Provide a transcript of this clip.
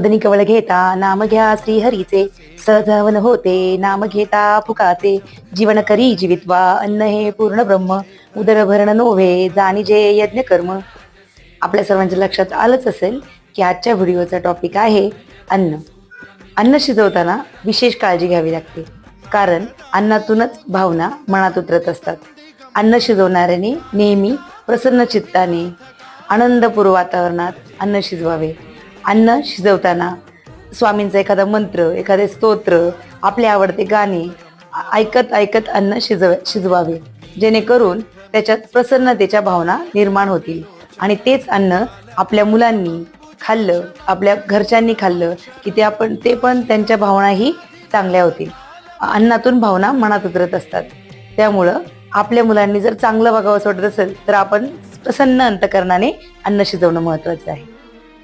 पदनी कवळ घेता नाम घ्या श्रीहरीचे. सहजावन होते नाम घेता फुकाचे. जीवन करी जीवित्वा अन्न हे पूर्ण ब्रह्म. उदर भरण नोव्हे जाणी जे यज्ञ कर्म. आपल्या सर्वांच्या लक्षात आलंच असेल की आजच्या व्हिडिओचा टॉपिक आहे अन्न. अन्न शिजवताना विशेष काळजी घ्यावी लागते. कारण अन्नातूनच भावना मनात उतरत असतात. अन्न शिजवणाऱ्याने नेहमी प्रसन्न चित्ताने आनंदपूर्व वातावरणात अन्न शिजवावे. अन्न शिजवताना स्वामींचा एखादा मंत्र एखादे स्तोत्र आपले आवडते गाणे ऐकत ऐकत अन्न शिजव शिजवावे. जेणेकरून त्याच्यात प्रसन्नतेच्या भावना निर्माण होतील. आणि तेच अन्न आपल्या मुलांनी खाल्लं आपल्या घरच्यांनी खाल्लं की ते आपण ते पण त्यांच्या भावनाही चांगल्या होतील. अन्नातून भावना मनात उतरत असतात. त्यामुळं आपल्या मुलांनी जर चांगलं बघावं असं वाटत असेल तर आपण प्रसन्न अंतकरणाने अन्न शिजवणं महत्त्वाचं आहे.